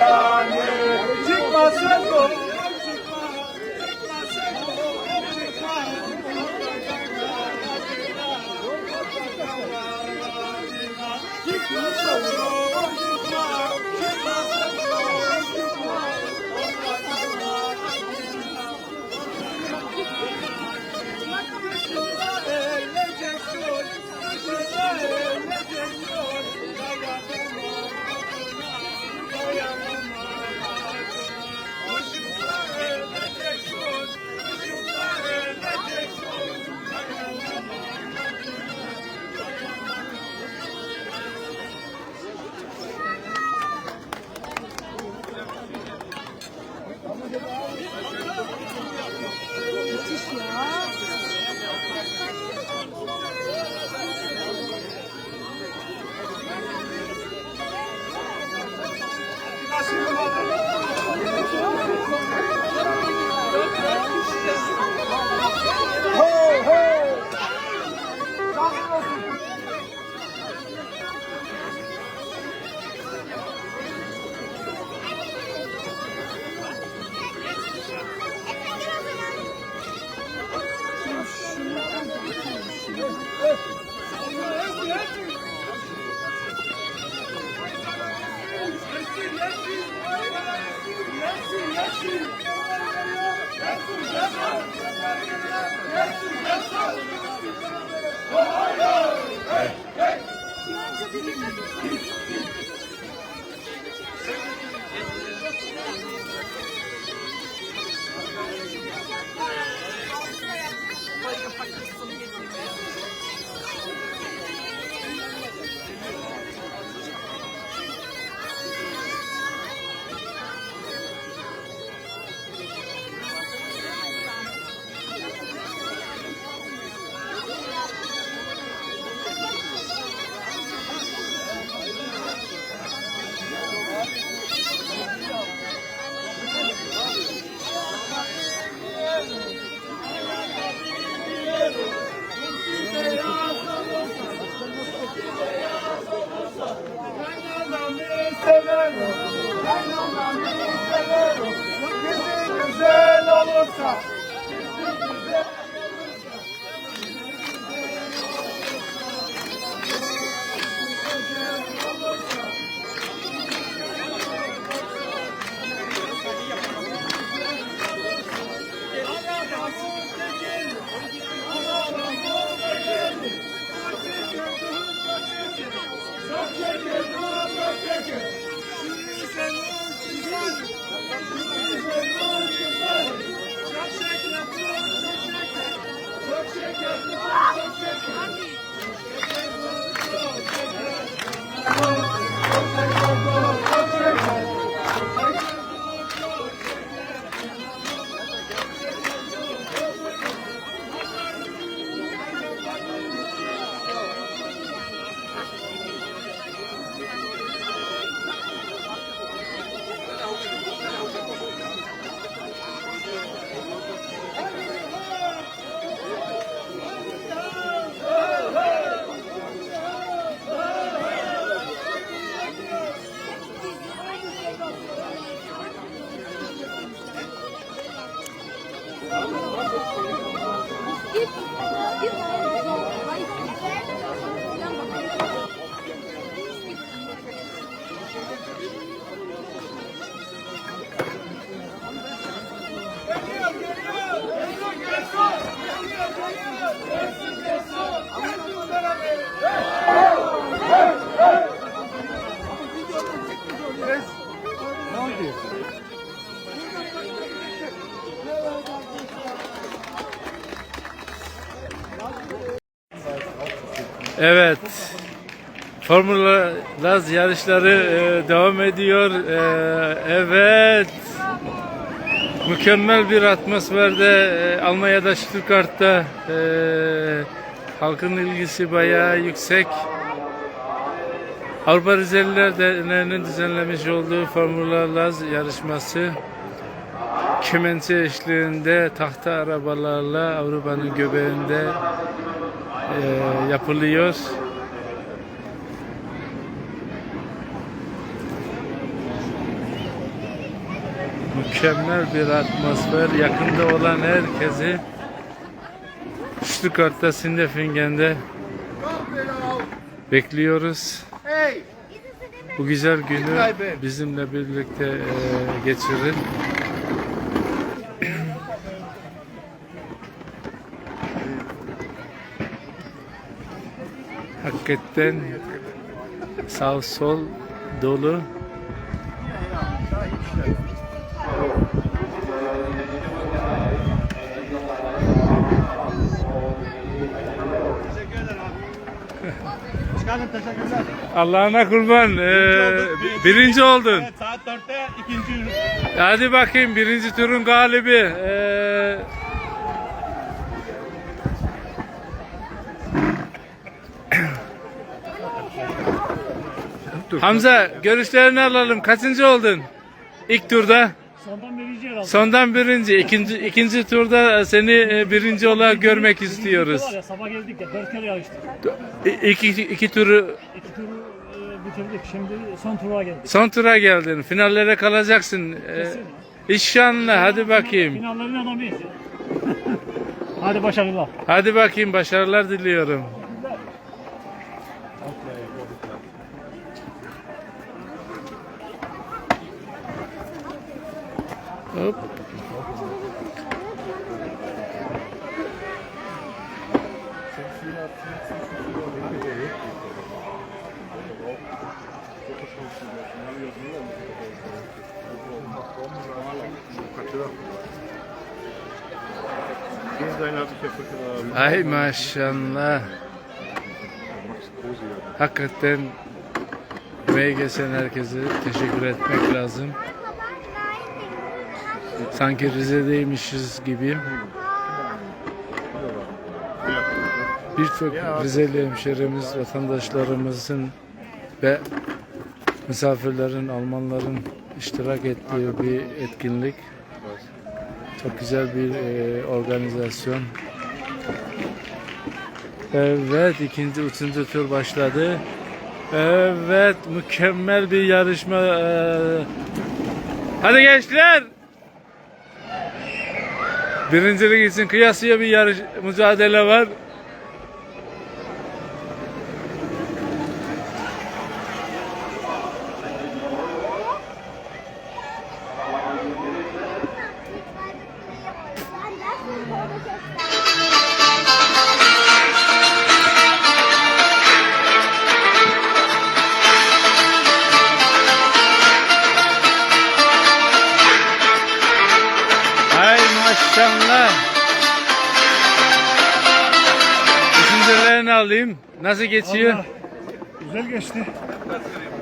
yani Formula Laz yarışları e, devam ediyor. E, evet. Mükemmel bir atmosferde e, Almanya'da Stuttgart'ta e, halkın ilgisi bayağı yüksek. Avrupa Rizeliler Derneği'nin düzenlemiş olduğu Formula Laz yarışması kemençe eşliğinde tahta arabalarla Avrupa'nın göbeğinde e, yapılıyor. Mükemmel bir atmosfer. Yakında olan herkesi Stuttgart'ta Sindefingen'de bekliyoruz. Bu güzel günü bizimle birlikte e, geçirin. Hakikaten sağ sol dolu. Başkanım teşekkürler. Allah'ına kurban. e, birinci oldun. Evet, saat 4'te ikinci Hadi bakayım birinci turun galibi. Ee, Hamza görüşlerini alalım. Kaçıncı oldun? İlk turda. Sondan herhalde. Sondan birinci. İkinci, ikinci turda seni e, birinci olarak görmek istiyoruz. Var ya sabah geldik ya dört kere yarıştık. İki, iki, iki turu İki turu e, bitirdik. Şimdi son tura geldik. son tura geldin. Finallere kalacaksın. Ee, İnşallah hadi bakayım. Finallerin adamıyız. Hadi başarılar. Hadi bakayım başarılar diliyorum. Hop. Ay maşallah. Hakikaten emeği geçen herkese teşekkür etmek lazım. Sanki Rize'deymişiz gibi. Birçok Rizeli hemşerimiz, vatandaşlarımızın ve misafirlerin, Almanların iştirak ettiği bir etkinlik. Çok güzel bir e, organizasyon. Evet, ikinci, üçüncü tur başladı. Evet, mükemmel bir yarışma. e, Hadi gençler! Birincilik için kıyasıya bir yarış mücadele var. Düşüncelerini alayım. Nasıl geçiyor? Allah. Güzel geçti.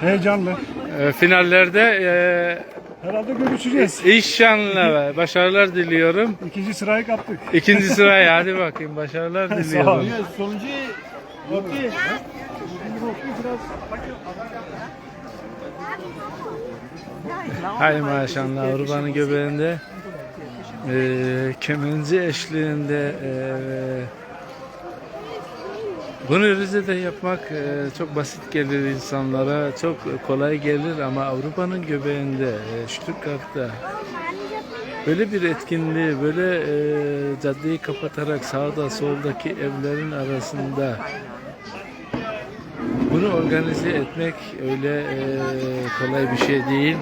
Heyecanlı. Ee, finallerde Herhalde görüşeceğiz. e, inşallah başarılar diliyorum. İkinci sırayı kaptık. İkinci sıraya hadi bakayım başarılar diliyorum. Sonuncu Rocky. Hay maşallah Urban'ın göbeğinde e, kemenci eşliğinde e, bunu Rize'de yapmak e, çok basit gelir insanlara, çok kolay gelir ama Avrupa'nın göbeğinde, e, Stuttgart'ta böyle bir etkinliği, böyle e, caddeyi kapatarak sağda soldaki evlerin arasında bunu organize etmek öyle kolay bir şey değil.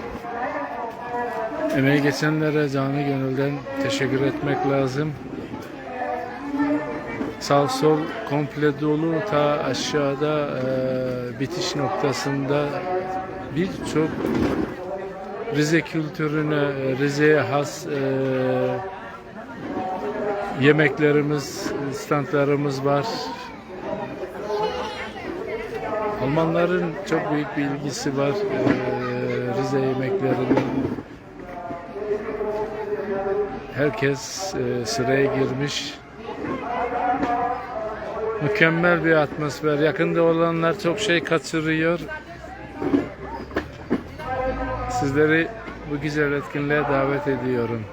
Emeği geçenlere canı gönülden teşekkür etmek lazım. Sağ sol komple dolu ta aşağıda e, bitiş noktasında birçok Rize kültürüne, e, Rize'ye has e, yemeklerimiz, standlarımız var. Almanların çok büyük bir ilgisi var e, Rize yemeklerinin. Herkes e, sıraya girmiş. Mükemmel bir atmosfer. Yakında olanlar çok şey kaçırıyor. Sizleri bu güzel etkinliğe davet ediyorum.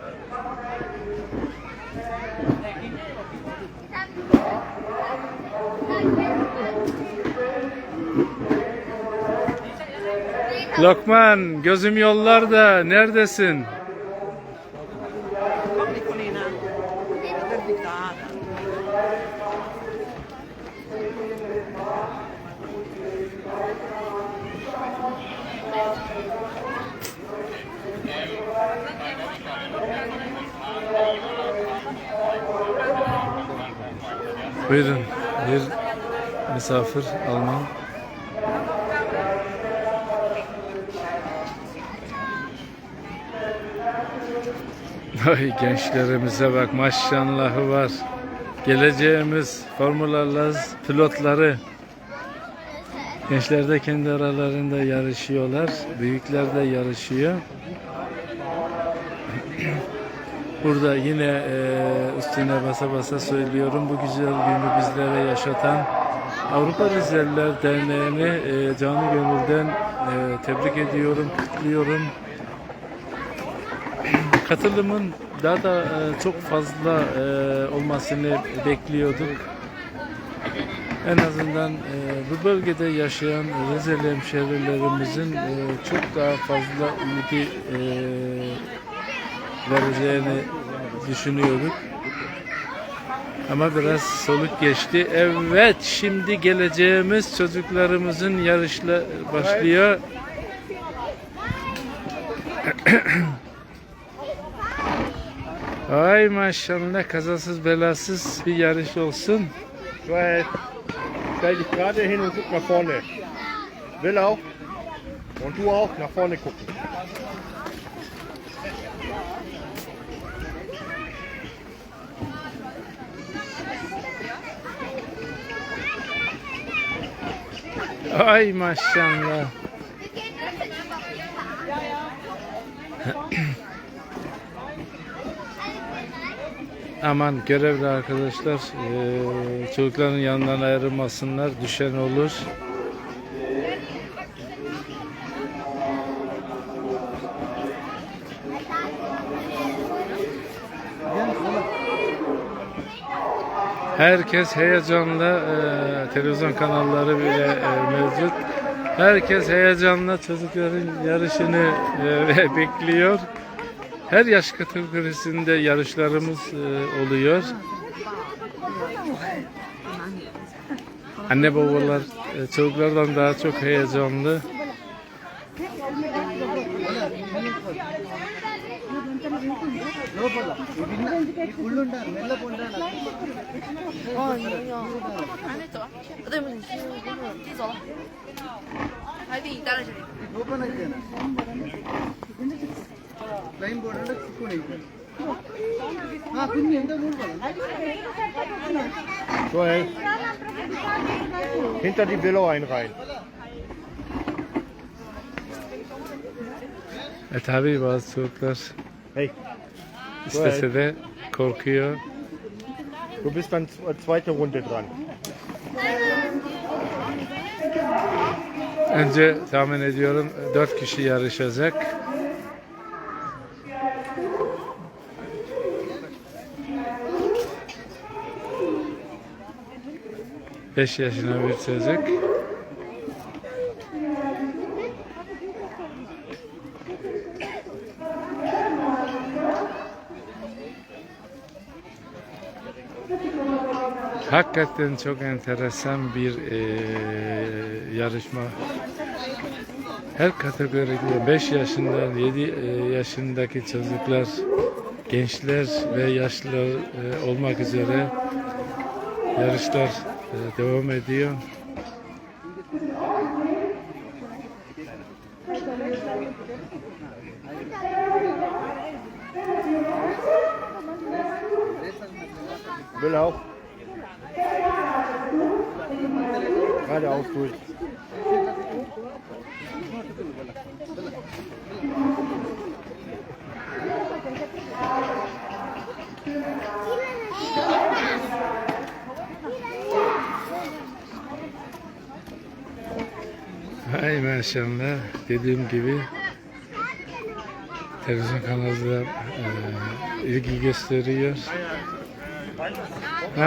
Lokman gözüm yollarda neredesin? Buyurun bir misafir Alman. Ay gençlerimize bak maşallahı var. Geleceğimiz Formula Laz pilotları. Gençler de kendi aralarında yarışıyorlar. Büyükler de yarışıyor. Burada yine e, üstüne basa basa söylüyorum. Bu güzel günü bizlere yaşatan Avrupa Rizeliler Derneği'ni e, canı gönülden e, tebrik ediyorum, kutluyorum. Katılımın daha da e, çok fazla e, olmasını bekliyorduk. En azından e, bu bölgede yaşayan Rizeli hemşehrilerimizin e, çok daha fazla ümidi e, vereceğini düşünüyorduk. Ama biraz soluk geçti. Evet, şimdi geleceğimiz çocuklarımızın yarışla başlıyor. Ay maşallah kazasız belasız bir yarış olsun. Joel, stell dich gerade hin und guck nach vorne. Will auch. Und du auch nach vorne gucken. Ay maşallah. Aman görevli arkadaşlar eee, çocukların yanından ayrılmasınlar düşen olur. Herkes heyecanla eee, televizyon kanalları bile eee, mevcut. Herkes heyecanla çocukların yarışını eee, bekliyor. Her yaş kategorisinde yarışlarımız eee, oluyor. Anne babalar eee, çocuklardan daha çok heyecanlı. 哦，有有，还没走啊？不对不对，你是自己走了，还得你待在这里。 Joel, hinter die Willow ein rein. E tabi bazı çocuklar Hey, istese de korkuyor. Du bist dann zweite Runde dran. Önce tahmin ediyorum dört kişi yarışacak. Beş yaşına bir çocuk. Hakikaten çok enteresan bir eee, yarışma. Her kategoride 5 yaşından 7 yaşındaki çocuklar, gençler ve yaşlılar eee, olmak üzere yarışlar eee, devam ediyor. Auch. Geradeaus durch. Hay maşallah dediğim gibi televizyon kanalları eee, ilgi gösteriyor. Ne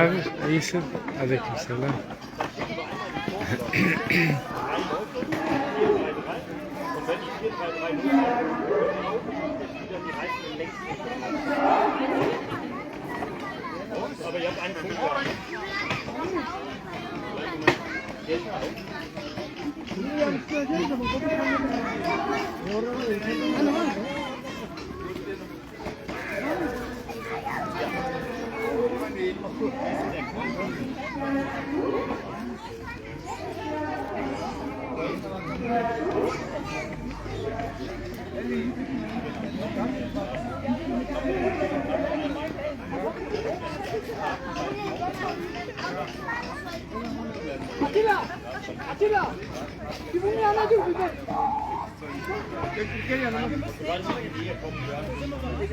Aber ihr habt einen Punkt. Thank you. Bereit. Bist du bereit? Bereit? Bereit? Also, wir machen die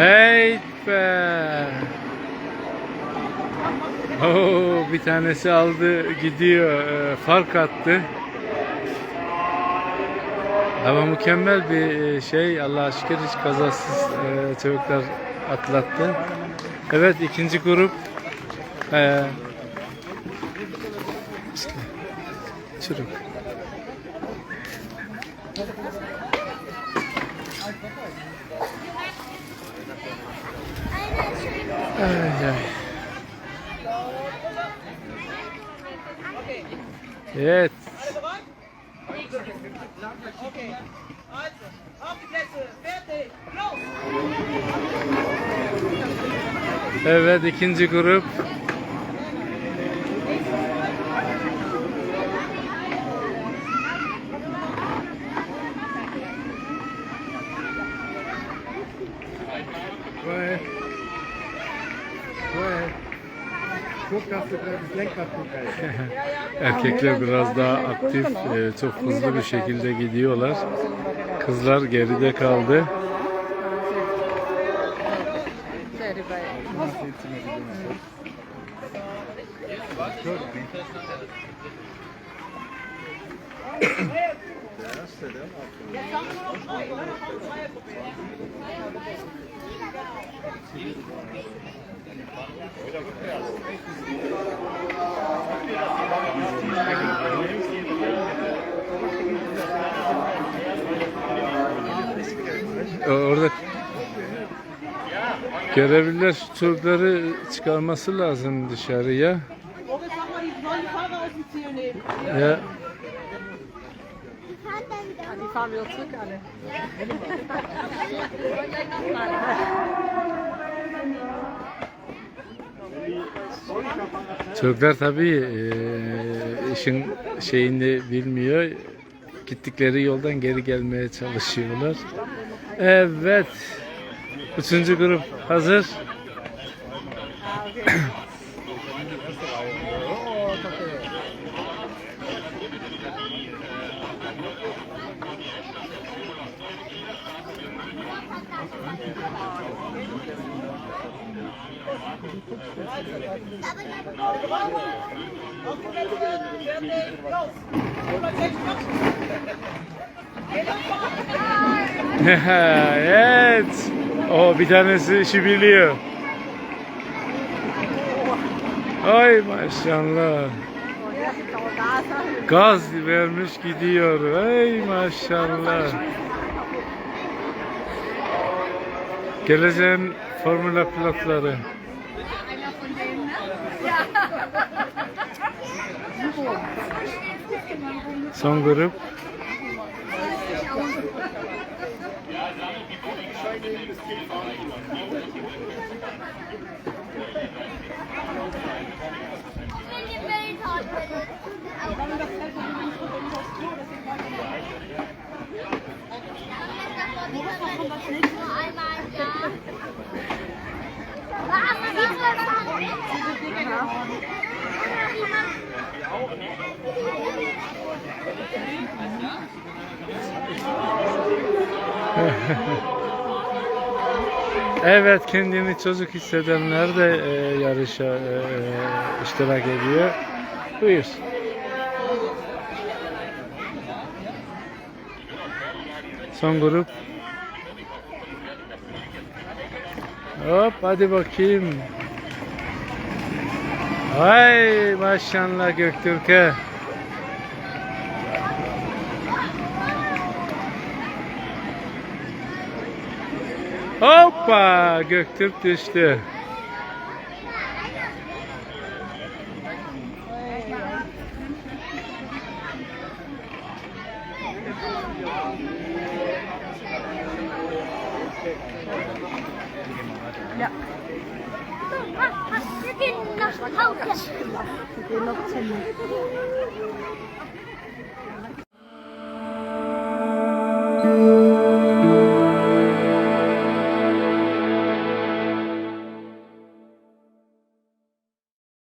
Hey be. Oo, bir tanesi aldı gidiyor e, fark attı. Ama mükemmel bir e, şey Allah'a şükür hiç kazasız e, çocuklar atlattı. Evet ikinci grup e, işte. Ay, ay. Evet. Evet ikinci grup. Erkekler biraz daha aktif, e, çok hızlı bir şekilde gidiyorlar. Kızlar geride kaldı. Orada görevliler çocukları çıkarması lazım dışarıya. Moritz, Zurück alle. Çocuklar tabii e, işin şeyini bilmiyor. Gittikleri yoldan geri gelmeye çalışıyorlar. Evet. Üçüncü grup hazır. evet. O bir tanesi işi biliyor. Ay maşallah. Gaz vermiş gidiyor. Ay maşallah. Geleceğin formula pilotları. Son grup. Nur einmal, ja. evet kendini çocuk hissedenler de e, yarışa e, e iştirak ediyor. Buyur. Son grup Hop hadi bakayım. Ay maşallah Göktürk'e. Hoppa Göktürk düştü.